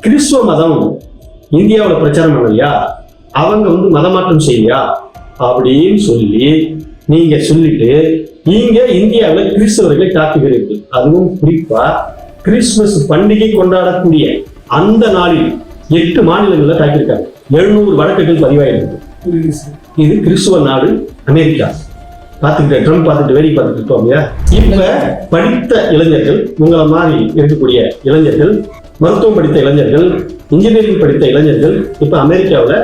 கிறிஸ்துவ மதம் இந்தியாவில் பிரச்சாரம் பண்ணலையா? அவங்க வந்து மதமாற்றம் செய்யலையா? அப்படின்னு சொல்லி நீங்க சொல்லிட்டு நீங்க இந்தியாவில் கிறிஸ்தவர்களை தாக்குகிறீர்கள் அதுவும் குறிப்பா கிறிஸ்துமஸ் பண்டிகை கொண்டாடக்கூடிய அந்த நாளில் எட்டு மாநிலங்களில் தாக்கியிருக்காங்க எழுநூறு வழக்குகள் பதிவாயிருக்கு. இது கிறிஸ்துவ நாடு அமெரிக்கா. பார்த்துக்கிட்ட ட்ரம்ப் பார்த்துட்டு வேடிக்கை பார்த்துட்டு இருப்போம் இல்லையா? இப்ப படித்த இளைஞர்கள் உங்களை மாதிரி இருக்கக்கூடிய இளைஞர்கள் மருத்துவம் படித்த இளைஞர்கள் இன்ஜினியரிங் படித்த இளைஞர்கள் இப்போ அமெரிக்காவில்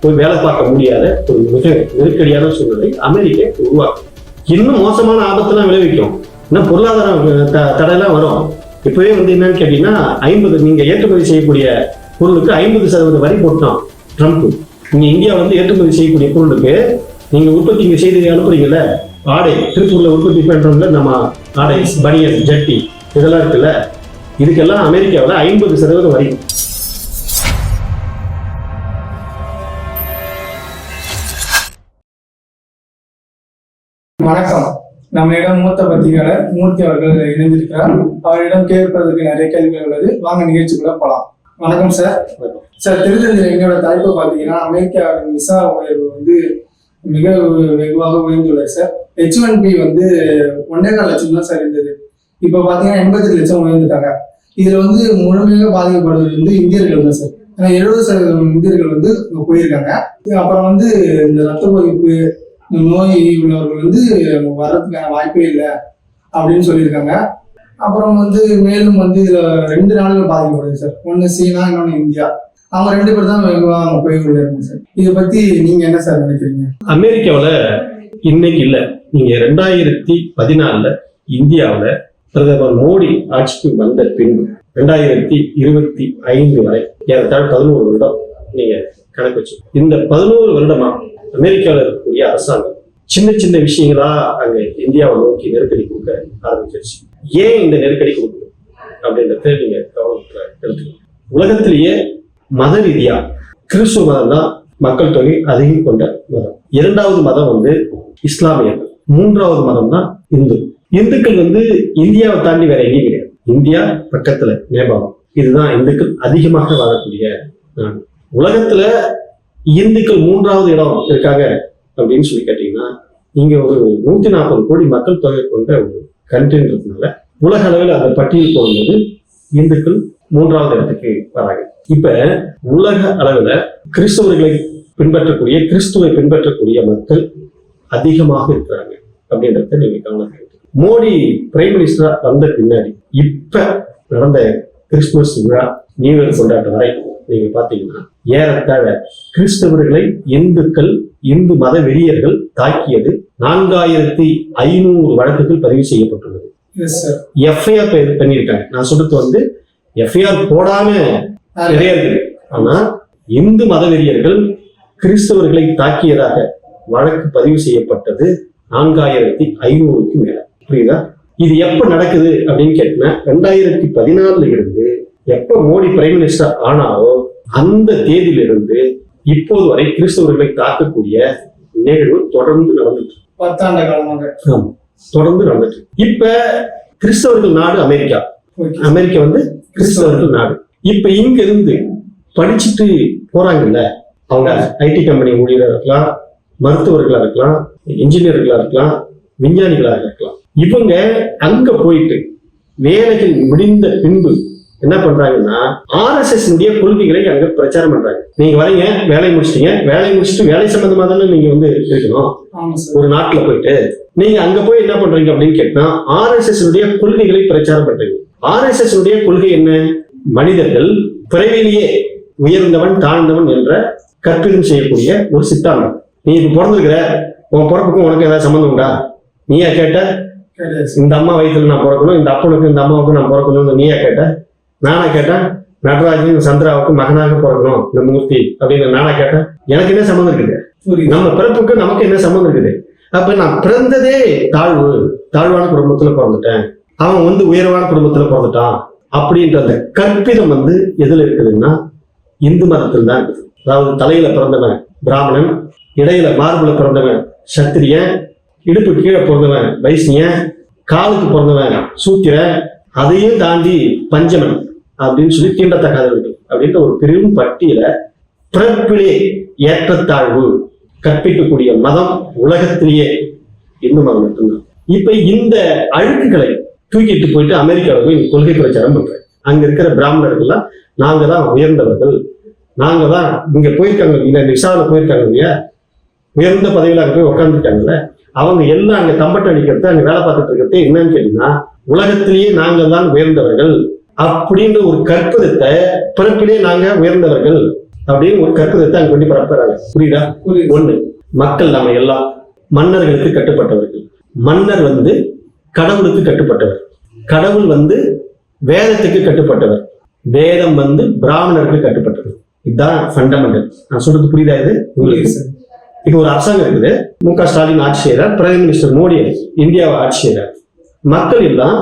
போய் வேலை பார்க்க முடியாத ஒரு மிக நெருக்கடியான சூழ்நிலை அமெரிக்கா உருவாக்கும் இன்னும் மோசமான ஆபத்தெல்லாம் விளைவிக்கும். இன்னும் பொருளாதார த- தடையெல்லாம் வரும். இப்பவே வந்து என்னன்னு கேட்டீங்கன்னா ஐம்பது நீங்க ஏற்றுமதி செய்யக்கூடிய பொருளுக்கு ஐம்பது சதவீத வரி போட்டோம் ட்ரம்ப் நீங்க இந்தியா வந்து ஏற்றுமதி செய்யக்கூடிய பொருளுக்கு நீங்க உற்பத்தி இங்க செய்து அனுப்புறீங்கல்ல ஆடை. திருப்பூர்ல உற்பத்தி பண்றோம்ல நம்ம ஆடை பனியன் ஜட்டி இதெல்லாம் இருக்குல்ல. இதுக்கெல்லாம் அமெரிக்காவில் ஐம்பது சதவீதம் வரி. வணக்கம். நம்மளிடம் மூத்த பத்திரிகையாளர் மூர்த்தி அவர்கள் இணைந்திருக்கிறார். அவரிடம் கேட்பதற்கு நிறைய கேள்விகள் உள்ளது. வாங்க நிகழ்ச்சிக்குள்ள போலாம். வணக்கம் சார் சார் திருத்தந்திர எங்களோட தலைப்பு பார்த்தீங்கன்னா அமெரிக்காவின் விசா உயர்வு வந்து மிக வெகுவாக உயர்ந்துள்ளது சார் ஹெச் ஒன் பி வந்து ஒன்றே கால் லட்சம் தான் சார் இருந்தது. இப்போ பார்த்தீங்கன்னா எண்பத்தெட்டு லட்சம் உயர்ந்துட்டாங்க. இதுல வந்து முழுமையாக பாதிக்கப்படுவது வந்து இந்தியர்கள் தான் சார். ஏன்னா எழுபது சதவீதம் இந்தியர்கள் வந்து போயிருக்காங்க. அப்புறம் வந்து இந்த ரத்த பாதிப்பு நோய் உள்ளவர்கள் வந்து வர்றதுக்கான வாய்ப்பே இல்லை அப்படின்னு சொல்லியிருக்காங்க. அப்புறம் வந்து மேலும் வந்து இதுல ரெண்டு நாடுகள் பாதிக்கப்படுது சார். ஒன்று சீனா இன்னொன்று இந்தியா. அவங்க ரெண்டு பேர் தான் வெகுவா அவங்க போய் கொண்டிருக்காங்க சார். இதை பத்தி நீங்க என்ன சார் நினைக்கிறீங்க? அமெரிக்காவில் இன்னைக்கு இல்லை. நீங்க ரெண்டாயிரத்தி பதினாலுல இந்தியாவில் பிரதமர் மோடி ஆட்சிக்கு வந்த பின்பு ரெண்டாயிரத்தி இருபத்தி ஐந்து வரை ஏறத்தாழ பதினோரு வருடம் நீங்க கணக்கு வச்சு இந்த பதினோரு வருடமா அமெரிக்காவில் இருக்கக்கூடிய அரசாங்கம் சின்ன சின்ன விஷயங்களா அங்க இந்தியாவை நோக்கி நெருக்கடி கொடுக்க ஆரம்பிச்சிருச்சு. ஏன் இந்த நெருக்கடி கொடுக்கணும் அப்படின்றத நீங்க கவனத்துல எடுத்துக்கணும். உலகத்திலேயே மத ரீதியா கிறிஸ்துவ மதம் தான் மக்கள் தொகை அதிகம் கொண்ட மதம். இரண்டாவது மதம் வந்து இஸ்லாமியர்கள். மூன்றாவது மதம் தான் இந்து. இந்துக்கள் வந்து இந்தியாவை தாண்டி வேற எங்கேயும் கிடையாது. இந்தியா பக்கத்துல நேபாளம். இதுதான் இந்துக்கள் அதிகமாக வாழக்கூடிய உலகத்துல இந்துக்கள் மூன்றாவது இடம் இருக்காங்க அப்படின்னு சொல்லி கேட்டீங்கன்னா இங்க ஒரு நூத்தி நாற்பது கோடி மக்கள் தொகை கொண்ட ஒரு கண்ட்ரின்றதுனால உலக அளவில் அந்த பட்டியல் போகும்போது இந்துக்கள் மூன்றாவது இடத்துக்கு வராங்க. இப்ப உலக அளவுல கிறிஸ்தவர்களை பின்பற்றக்கூடிய கிறிஸ்துவை பின்பற்றக்கூடிய மக்கள் அதிகமாக இருக்கிறாங்க அப்படின்றத நீங்க கவனம் மோடி பிரைம் மினிஸ்டரா வந்த பின்னாடி இப்ப நடந்த கிறிஸ்துமஸ் விழா நியூ இயர் கொண்டாட்டம் வரை நீங்க பாத்தீங்கன்னா ஏறத்தாழ கிறிஸ்தவர்களை இந்துக்கள் இந்து மத வெறியர்கள் தாக்கியது நான்காயிரத்தி ஐநூறு வழக்குகள் பதிவு செய்யப்பட்டுள்ளது. எஃப்ஐஆர் பண்ணியிருக்காங்க. நான் சொல்றது வந்து எஃப்ஐஆர் போடாம நிறைய இருக்குது ஆனா இந்து மதவெறியர்கள் கிறிஸ்தவர்களை தாக்கியதாக வழக்கு பதிவு செய்யப்பட்டது நான்காயிரத்தி ஐநூறுக்கு மேல. புரியுதா இது எப்ப நடக்குது அப்படின்னு கேட்டீங்கன்னா ரெண்டாயிரத்தி பதினாலுல இருந்து எப்ப மோடி பிரைம் மினிஸ்டர் ஆனாரோ அந்த தேதியிலிருந்து இப்போது வரை கிறிஸ்தவர்களை தாக்கக்கூடிய நிகழ்வு தொடர்ந்து நடந்துட்டு. பத்தாண்டு காலமாக. தொடர்ந்து நடந்துட்டு. இப்ப கிறிஸ்தவர்கள் நாடு அமெரிக்கா அமெரிக்கா வந்து கிறிஸ்தவர்கள் நாடு இப்ப இங்க இருந்து படிச்சுட்டு போறாங்கல்ல அவங்க ஐடி கம்பெனி ஊழியராக இருக்கலாம் மருத்துவர்களா இருக்கலாம் இன்ஜினியர்களா இருக்கலாம் விஞ்ஞானிகளாக இருக்கலாம். இவங்க அங்க போயிட்டு வேலைகள் முடிந்த பின்பு என்ன பண்றாங்கன்னா ஆர்எஸ்எஸ் கொள்கைகளை அங்க பிரச்சாரம் பண்றாங்க. நீங்க வரீங்க வேலையை முடிச்சிட்டீங்க. வேலையை முடிச்சுட்டு வேலை சம்பந்தமா தானே நீங்க வந்து இருக்கணும். ஒரு நாட்டுல போயிட்டு நீங்க அங்க போய் என்ன பண்றீங்க அப்படின்னு கேட்டா ஆர்எஸ்எஸ் உடைய கொள்கைகளை பிரச்சாரம் பண்றீங்க. ஆர்எஸ்எஸ் உடைய கொள்கை என்ன? மனிதர்கள் பிறவிலேயே உயர்ந்தவன் தாழ்ந்தவன் என்ற கற்பிதம் செய்யக்கூடிய ஒரு சித்தாந்தம். நீ இப்ப பிறந்திருக்கிற உன் பிறப்புக்கும் உனக்கு ஏதாவது சம்மந்தம் உண்டா? நீயா கேட்ட. இந்த அம்மா வயித்துல நான் பிறக்கணும் இந்த அப்பனுக்கு இந்த அம்மாவுக்கு நான் பிறக்கணும்னு நீயா கேட்ட? நானா கேட்டேன் நடராஜன் சந்திராவுக்கு மகனாக பிறக்கணும் இந்த மூர்த்தி அப்படின்னு நானா கேட்டேன் எனக்கு என்ன சம்மந்தம் இருக்குது? நம்ம பிறப்புக்கு நமக்கு என்ன சம்மந்தம் இருக்குது? அப்ப நான் பிறந்ததே தாழ்வு தாழ்வான குடும்பத்துல பிறந்துட்டேன். அவன் வந்து உயர்வான குடும்பத்துல பிறந்துட்டான். அப்படின்ற அந்த கற்பிதம் வந்து எதுல இருக்குதுன்னா இந்து மதத்தில் தான் இருக்குது. அதாவது தலையில பிறந்தவன் பிராமணன் இடையில மார்புல பிறந்தவன் சத்திரியன் இடுப்பு கீழே பிறந்தவன் வைஷ்ணியன் காலுக்கு பிறந்தவன் சூத்திரன் அதையும் தாண்டி பஞ்சமன் அப்படின்னு சொல்லி தீண்டத்தகாதவர்கள் அப்படின்ற ஒரு பெரும் பட்டியலை பிறப்பிலே ஏற்றத்தாழ்வு கற்பிக்கக்கூடிய மதம் உலகத்திலேயே இந்து மதம் மட்டும்தான். இப்ப இந்த அழுக்குகளை தூக்கிட்டு போயிட்டு அமெரிக்காவில் போய் கொள்கை பிரச்சாரம் பண்றேன் அங்க இருக்கிற பிராமணர்கள்லாம் நாங்க தான் உயர்ந்தவர்கள் நாங்க தான் இங்க போயிருக்காங்க இந்த விசாவில் போயிருக்காங்க இல்லையா உயர்ந்த பதவியில் அங்கே போய் உட்காந்துருக்காங்கல்ல அவங்க எல்லாம் அங்க தம்பட்டம் அடிக்கிறது அங்க வேலை பார்த்துட்டு இருக்கிறது என்னன்னு கேட்டீங்கன்னா உலகத்திலேயே நாங்கள் தான் உயர்ந்தவர்கள் அப்படின்ற ஒரு கற்பதத்தை பிறப்பிலே நாங்க உயர்ந்தவர்கள் அப்படின்னு ஒரு கற்பதத்தை அங்க கொண்டு பரப்புறாங்க புரியுதா? ஒண்ணு மக்கள் நம்ம எல்லாம் மன்னர்களுக்கு கட்டுப்பட்டவர்கள். மன்னர் வந்து கடவுளுக்கு கட்டுப்பட்டவர். கடவுள் வந்து வேதத்துக்கு கட்டுப்பட்டவர். வேதம் வந்து பிராமணருக்கு கட்டுப்பட்டவர். இதுதான் ஃபண்டமெண்டல் நான் சொல்றது புரியுதா இது? உங்களுக்கு இப்போ ஒரு அரசாங்கம் இருக்குது. மு க ஸ்டாலின் ஆட்சி செய்கிறார் பிரைம் மினிஸ்டர் மோடி இந்தியாவை ஆட்சி செய்கிறார் மக்கள் எல்லாம்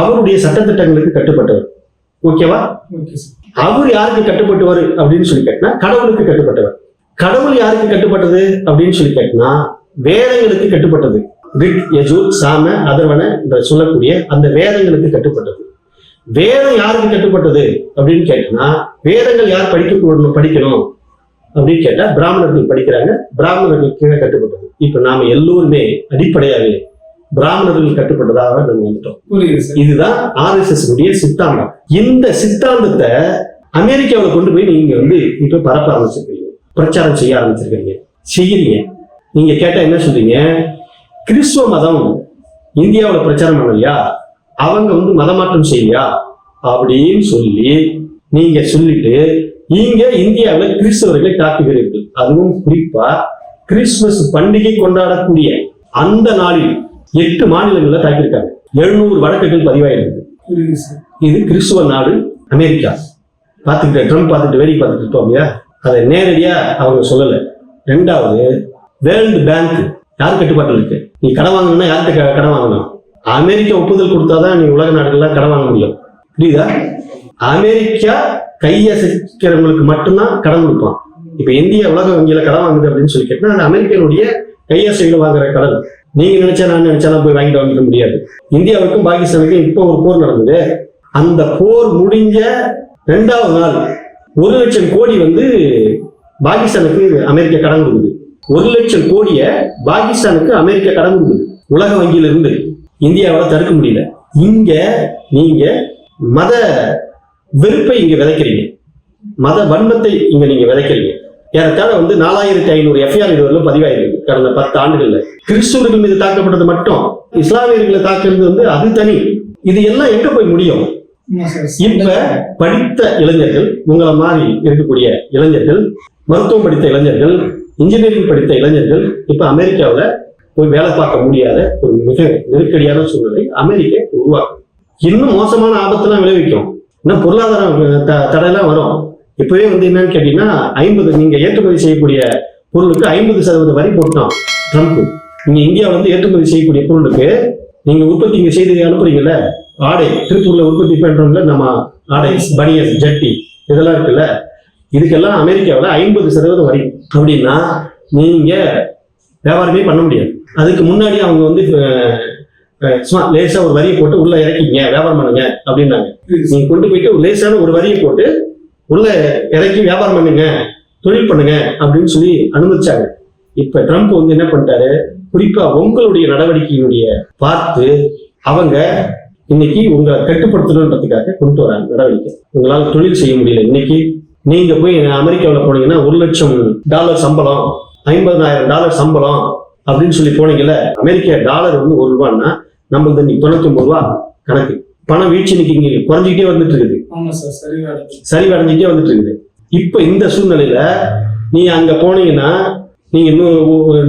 அவருடைய சட்டத்திட்டங்களுக்கு கட்டுப்பட்டவர். ஓகேவா அவர் யாருக்கு கட்டுப்பட்டவர் அப்படின்னு சொல்லி கேட்டினா கடவுளுக்கு கட்டுப்பட்டவர். கடவுள் யாருக்கு கட்டுப்பட்டது அப்படின்னு சொல்லி கேட்டினா வேதங்களுக்கு கட்டுப்பட்டது. ரிக் யஜூர் சாம அதர்வன என்று சொல்லக்கூடிய அந்த வேதங்களுக்கு கட்டுப்பட்டது. வேதம் யாருக்கு கட்டுப்பட்டது அப்படின்னு கேட்டினா வேதங்கள் யார் படிக்க படிக்கணும்? அப்படின்னு கேட்டா பிராமணர்கள் படிக்கிறாங்க. பிராமணர்கள் கீழே கட்டுப்பட்டது. இப்ப நாம எல்லோருமே அடிப்படையாகவே பிராமணர்கள் கட்டுப்பட்டதாக நம்ம வந்துட்டோம். இதுதான் ஆர்எஸ்எஸ் உடைய சித்தாந்தம். இந்த சித்தாந்தத்தை அமெரிக்காவில் கொண்டு போய் நீங்க வந்து இப்ப பரப்ப ஆரம்பிச்சிருக்கீங்க. பிரச்சாரம் செய்ய ஆரம்பிச்சிருக்கீங்க. செய்யறீங்க. நீங்க கேட்டா என்ன சொல்றீங்க? கிறிஸ்துவ மதம் இந்தியாவில் பிரச்சாரம் பண்ணலையா? அவங்க வந்து மதமாற்றம் செய்யலையா? அப்படின்னு சொல்லி நீங்க சொல்லிட்டு நீங்க இந்தியாவில் கிறிஸ்தவர்களை தாக்குகிறீர்கள் அதுவும் குறிப்பா கிறிஸ்துமஸ் பண்டிகை கொண்டாடக்கூடிய அந்த நாளில் எட்டு மாநிலங்கள்ல தாக்கியிருக்காங்க எழுநூறு வழக்குகள் பதிவாயிருக்கு. இது கிறிஸ்துவ நாடு அமெரிக்கா. பார்த்துக்கிட்ட ட்ரம்ப் பார்த்துட்டு வேடிக்கை பார்த்துட்டு இருப்போம் இல்லையா அதை நேரடியா அவங்க சொல்லல. ரெண்டாவது வேர்ல்டு பேங்க் யார் கட்டுப்பாட்டில் இருக்கு? நீ கடன் வாங்கணும்னா யார்கிட்ட கடன் வாங்கணும் அமெரிக்கா ஒப்புதல் கொடுத்தாதான் நீ உலக நாடுகள்லாம் கடன் வாங்க முடியும். புரியுதா? அமெரிக்கா கையசைக்கிறவங்களுக்கு மட்டும்தான் கடன் கொடுப்பான். இப்போ இந்தியா உலக வங்கியில கடன் வாங்குது அப்படின்னு சொல்லி கேட்டா அது அமெரிக்கனுடைய கையசைகளை வாங்குற கடன். நீங்க நினைச்சா நான் நினைச்சாலும் போய் வாங்கிட்டு வாங்கிக்க முடியாது. இந்தியாவுக்கும் பாகிஸ்தானுக்கும் இப்போ ஒரு போர் நடந்தது. அந்த போர் முடிஞ்ச ரெண்டாவது நாள் ஒரு லட்சம் கோடி வந்து பாகிஸ்தானுக்கு அமெரிக்கா கடன் கொடுக்குது. ஒரு லட்சம் கோடிய பாகிஸ்தானுக்கு அமெரிக்கா கடன் கொடுக்குது. உலக வங்கியில இருந்து இந்தியாவால தடுக்க முடியல. இங்க நீங்க மத வெறுப்பை இங்க விதைக்கிறீங்க. மத வன்மத்தை இங்க நீங்க விதைக்கிறீங்க. ஏறத்தாழ வந்து நாலாயிரத்தி ஐநூறு எஃப்ஐஆர் இதுவரையிலும் பதிவாயிருக்கு. கடந்த பத்து ஆண்டுகள்ல. கிறிஸ்துவர்கள் மீது தாக்கப்பட்டது மட்டும் இஸ்லாமியர்களை தாக்குறது வந்து அது தனி. இது எல்லாம் எங்க போய் முடியும்? இப்ப படித்த இளைஞர்கள் உங்களை மாதிரி இருக்கக்கூடிய இளைஞர்கள் மருத்துவம் படித்த இளைஞர்கள் இன்ஜினியரிங் படித்த இளைஞர்கள் இப்ப அமெரிக்காவுல போய் வேலை பார்க்க முடியாத ஒரு மிக நெருக்கடியான சூழ்நிலை அமெரிக்க உருவாக்கும் இன்னும் மோசமான ஆபத்தெல்லாம் விளைவிக்கும். இன்னும் பொருளாதார த- தடையெல்லாம் வரும். இப்பவே வந்து என்னன்னு கேட்டீங்கன்னா ஐம்பது நீங்க ஏற்றுமதி செய்யக்கூடிய பொருளுக்கு ஐம்பது சதவீத வரி போட்டோம் ட்ரம்ப் நீங்க இந்தியா வந்து ஏற்றுமதி செய்யக்கூடிய பொருளுக்கு நீங்க உற்பத்தி இங்க செய்து அனுப்புறீங்கல்ல ஆடை திருப்பூர்ல உற்பத்தி பண்றோம்ல நம்ம ஆடை பனியன் ஜட்டி இதெல்லாம் இருக்குல்ல இதுக்கெல்லாம் அமெரிக்காவில் ஐம்பது சதவீதம் வரி. அப்படின்னா நீங்க வியாபாரமே பண்ண முடியாது. அதுக்கு முன்னாடி அவங்க வந்து சும்மா லேசா ஒரு வரியை போட்டு உள்ள இறக்கிங்க வியாபாரம் பண்ணுங்க அப்படின்னாங்க. நீங்க கொண்டு போயிட்டு ஒரு லேசான ஒரு வரியை போட்டு உள்ள இறக்கி வியாபாரம் பண்ணுங்க தொழில் பண்ணுங்க அப்படின்னு சொல்லி அனுமதிச்சாங்க. இப்ப ட்ரம்ப் வந்து என்ன பண்ணிட்டாரு? குறிப்பா உங்களுடைய நடவடிக்கையினுடைய பார்த்து அவங்க இன்னைக்கு உங்களை கட்டுப்படுத்தணுன்றதுக்காக கொண்டு வராங்க நடவடிக்கை. உங்களால் தொழில் செய்ய முடியல. இன்னைக்கு நீங்க போய் அமெரிக்காவில் போனீங்கன்னா ஒரு லட்சம் டாலர் சம்பளம் ஐம்பதாயிரம் டாலர் சம்பளம் அப்படின்னு சொல்லி போனீங்கல்ல அமெரிக்கா டாலர் வந்து ஒரு ரூபான்னா நம்மளுக்கு இன்னைக்கு தொண்ணூத்தி ஒன்பது ரூபா கணக்கு. பணம் வீழ்ச்சி இன்னைக்கு இங்க குறைஞ்சிக்கிட்டே வந்துட்டு இருக்குது சார் அடைஞ்சிட்டே வந்துட்டு இருக்குது இப்ப இந்த சூழ்நிலையில நீ அங்க போனீங்கன்னா நீங்க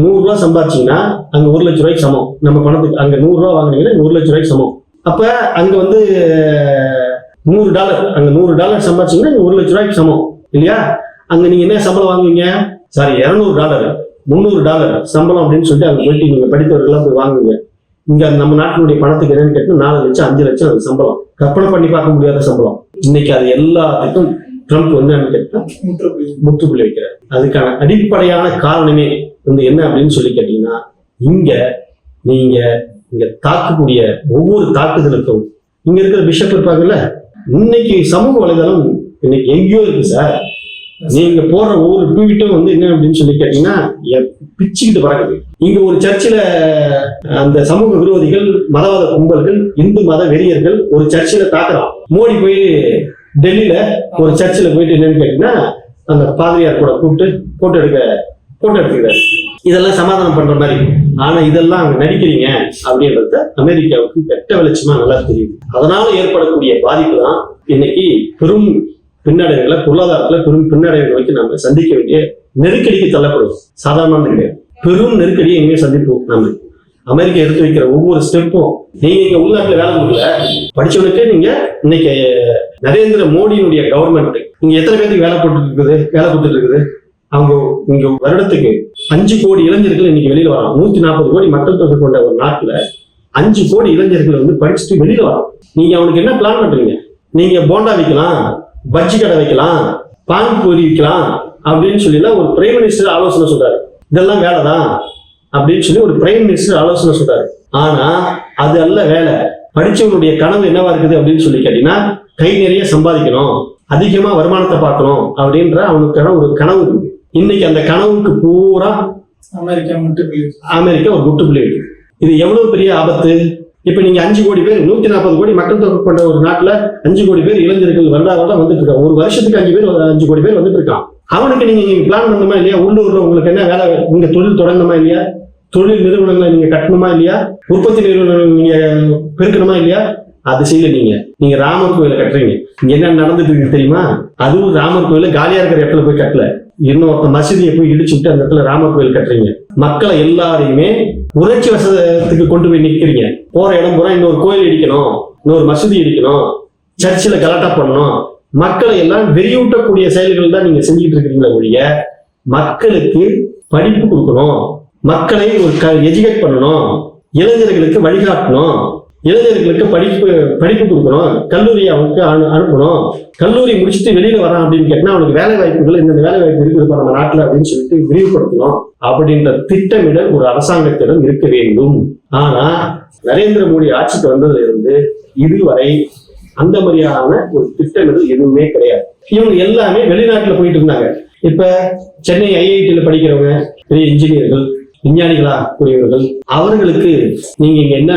நூறு ரூபாய் சம்பாதிச்சீங்கன்னா அங்க ஒரு லட்சம் ரூபாய்க்கு சமம். நம்ம பணத்துக்கு அங்க நூறு ரூபாய் வாங்குனீங்கன்னா ஒரு லட்சம் ரூபாய்க்கு சமம். அப்ப அங்க வந்து நூறு டாலர் அங்க நூறு டாலர் சம்பாதிச்சீங்கன்னா ஒரு லட்சம் ரூபாய்க்கு சமம். இல்லையா? அங்க நீங்க என்ன சம்பளம் வாங்குவீங்க? சாரி இருநூறு டாலர் முந்நூறு டாலர் சம்பளம் அப்படின்னு சொல்லிட்டு அங்க போயிட்டு நீங்க படித்தவர்கள்லாம் போய் வாங்குவீங்க இங்க நம்ம நாட்டினுடைய பணத்துக்கு என்னன்னு கேட்டா நாலு லட்சம் அஞ்சு லட்சம் அது சம்பளம். கற்பனை பண்ணி பார்க்க முடியாத சம்பளம். இன்னைக்கு அது எல்லாத்துக்கும் ட்ரம்ப் என்னன்னு கேட்டா முற்றுப்புள்ளி முற்றுப்புள்ளி வைக்கிறார். அதுக்கான அடிப்படையான காரணமே வந்து என்ன அப்படின்னு சொல்லி கேட்டீங்கன்னா இங்க நீங்க இங்க தாக்கக்கூடிய ஒவ்வொரு தாக்குதலுக்கும் இங்க இருக்கிற பிஷப் இருப்பாங்கல்ல இன்னைக்கு சமூக வலைதளம் இன்னைக்கு எங்கேயோ இருக்கு சார். நீங்க போற ஒவ்வொரு ட்வீட்டும் வந்து என்ன அப்படின்னு சொல்லி கேட்டீங்கன்னா பிச்சுக்கிட்டு பறக்குது. இங்க ஒரு சர்ச்சில் அந்த சமூக விரோதிகள் மதவாத கும்பல்கள் இந்து மத வெறியர்கள் ஒரு சர்ச்சில் தாக்குறான் மோடி போய் டெல்லியில ஒரு சர்ச்சில் போயிட்டு என்னன்னு கேட்டீங்கன்னா அந்த பாதிரியார் கூட கூப்பிட்டு போட்டோ எடுக்க போட்டோ எடுத்துக்கிறாரு. இதெல்லாம் சமாதானம் பண்ற மாதிரி ஆனா இதெல்லாம் அங்க நடிக்கிறீங்க அப்படின்றத அமெரிக்காவுக்கு வெட்ட வெளிச்சமா நல்லா தெரியுது. அதனால ஏற்படக்கூடிய பாதிப்பு தான் இன்னைக்கு பெரும் பின்னடைவுகளை பொருளாதாரத்துல பெரும் பின்னடைவுகளை நோக்கி நம்ம சந்திக்க வேண்டிய நெருக்கடிக்கு தள்ளப்படுவோம். சாதாரணமாக கிடையாது பெரும் நெருக்கடியை எங்கேயும் சந்திப்போம் நம்ம அமெரிக்கா எடுத்து வைக்கிற ஒவ்வொரு ஸ்டெப்பும் நீங்க இங்க உள்நாட்டுல வேலை கொடுக்கல படிச்சவனுக்கு நீங்க இன்னைக்கு நரேந்திர மோடியினுடைய கவர்மெண்ட் இங்க எத்தனை பேருக்கு வேலை போட்டு இருக்குது வேலை கொடுத்துட்டு இருக்குது? அவங்க இங்க வருடத்துக்கு அஞ்சு கோடி இளைஞர்கள் இன்னைக்கு வெளியில வரலாம் நூத்தி நாற்பது கோடி மக்கள் தொகை கொண்ட ஒரு நாட்டுல அஞ்சு கோடி இளைஞர்கள் வந்து படிச்சுட்டு வெளியில வரலாம் நீங்க அவனுக்கு என்ன பிளான் பண்றீங்க? நீங்க போண்டா விற்கலாம் பஜ்ஜி கடை வைக்கலாம் பானிபூரி விற்கலாம் அப்படின்னு சொல்லி ஒரு பிரைம் மினிஸ்டர் ஆலோசனை சொல்றாரு. இதெல்லாம் வேலைதான் அப்படின்னு சொல்லி ஒரு பிரைம் மினிஸ்டர் ஆலோசனை சொல்றாரு. ஆனா அது அல்ல வேலை. படிச்சவனுடைய கனவு என்னவா இருக்குது அப்படின்னு சொல்லி கேட்டீங்கன்னா கை நிறைய சம்பாதிக்கணும் அதிகமா வருமானத்தை பார்க்கணும் அப்படின்ற அவனுக்கான ஒரு கனவு இருக்கு. இன்னைக்கு அந்த கனவுக்கு பூரா அமெரிக்கா மட்டும் அமெரிக்கா ஒரு முட்டுப்புள்ளி இது எவ்வளவு பெரிய ஆபத்து? இப்ப நீங்க அஞ்சு கோடி பேர் நூத்தி நாற்பது கோடி மக்கள் தொகை கொண்ட ஒரு நாட்டுல அஞ்சு கோடி பேர் இளைஞர்கள் வருடா வருடம் வந்துட்டு இருக்காங்க. ஒரு வருஷத்துக்கு அஞ்சு பேர் அஞ்சு கோடி பேர் வந்துட்டு இருக்கான் அவனுக்கு நீங்க நீங்க பிளான் பண்ணணுமா இல்லையா? உள்ளூர்ல உங்களுக்கு என்ன வேலை நீங்க தொழில் தொடங்கணுமா இல்லையா? தொழில் நிறுவனங்களை நீங்க கட்டணுமா இல்லையா? உற்பத்தி நிறுவனங்கள் நீங்க பெருக்கணுமா இல்லையா? அது செய்யல நீங்க. நீங்க ராமர் கோயில கட்டுறீங்க. இங்க என்ன நடந்துட்டு இருக்கு தெரியுமா? அதுவும் ராமர் கோயில காலியா இருக்கிற இடத்துல போய் கட்டல. இன்னொருத்த மசூதியை போய் இடிச்சு விட்டு அந்த இடத்துல ராம கோயில் கட்டுறீங்க. மக்களை எல்லாரையுமே உணர்ச்சி வசத்துக்கு கொண்டு போய் நிற்கிறீங்க போற இடம் பூரா இன்னொரு கோயில் இடிக்கணும் இன்னொரு மசூதி இடிக்கணும் சர்ச்சில் கலாட்டா பண்ணணும். மக்களை எல்லாம் வெறியூட்டக்கூடிய செயல்கள் தான் நீங்க செஞ்சுட்டு இருக்கிறீங்களே ஒழிய மக்களுக்கு படிப்பு கொடுக்கணும். மக்களை ஒரு க எஜுகேட் பண்ணணும். இளைஞர்களுக்கு வழிகாட்டணும். இளைஞர்களுக்கு படிப்பு படிப்பு கொடுக்கணும். கல்லூரி அவனுக்கு அனு அனுப்பணும். கல்லூரி முடிச்சுட்டு வெளியில வரான் அப்படின்னு கேட்டா அவனுக்கு வேலை வாய்ப்புகள் இந்த வேலை வாய்ப்பு இருக்குது நம்ம நாட்டுல அப்படின்னு சொல்லிட்டு விரிவுபடுத்தணும். அப்படின்ற திட்டமிடல் ஒரு அரசாங்கத்திடம் இருக்க வேண்டும். ஆனா நரேந்திர மோடி ஆட்சிக்கு வந்ததுல இருந்து இதுவரை அந்த மாதிரியான ஒரு திட்டமிடல் எதுவுமே கிடையாது. இவங்க எல்லாமே வெளிநாட்டுல போயிட்டு இருந்தாங்க. இப்ப சென்னை ஐஐடியில படிக்கிறவங்க பெரிய இன்ஜினியர்கள் விஞ்ஞானிகளா கூடியவர்கள் அவர்களுக்கு நீங்க இங்க என்ன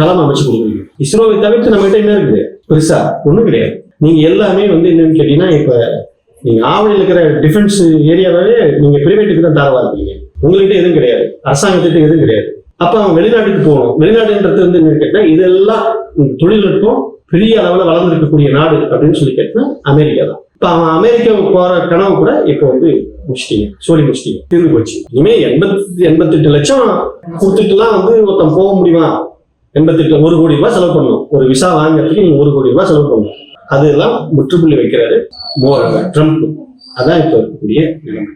களம் அமைச்சு கொடுக்குறீங்க. இஸ்ரோவை தவிர்த்து நம்ம கிட்ட என்ன இருக்குது? பெருசா ஒன்றும் கிடையாது. நீங்க எல்லாமே வந்து என்னன்னு கேட்டீங்கன்னா இப்ப நீங்க ஆவணியில் இருக்கிற டிஃபென்ஸ் ஏரியாவே நீங்க பிரைவேட்டுக்கு தான் தாரவா இருக்கீங்க. உங்ககிட்ட எதுவும் கிடையாது. அரசாங்கத்திட்ட எதுவும் கிடையாது. அப்ப அவன் வெளிநாட்டுக்கு போகணும். வெளிநாடுன்றது வந்து என்ன கேட்டா இதெல்லாம் தொழில்நுட்பம் பெரிய அளவுல வளர்ந்துருக்கக்கூடிய நாடு அப்படின்னு சொல்லி கேட்டா அமெரிக்கா தான். இப்ப அவன் அமெரிக்காவுக்கு போற கனவு கூட இப்ப வந்து முடிச்சிட்டீங்க. சோழி முடிச்சிட்டீங்க. தீர்ந்து போச்சு. இனிமே எண்பத்தி எண்பத்தெட்டு லட்சம் கொடுத்துட்டுலாம் வந்து ஒருத்தன் போக முடியுமா? எண்பத்தெட்டு ஒரு கோடி ரூபாய் செலவு பண்ணணும். ஒரு விசா வாங்குறதுக்கு நீங்க ஒரு கோடி ரூபாய் செலவு பண்ணணும். அதெல்லாம் முற்றுப்புள்ளி வைக்கிறாரு மோ ட்ரம்ப். அதான் இப்ப இருக்கக்கூடிய நிலைமை.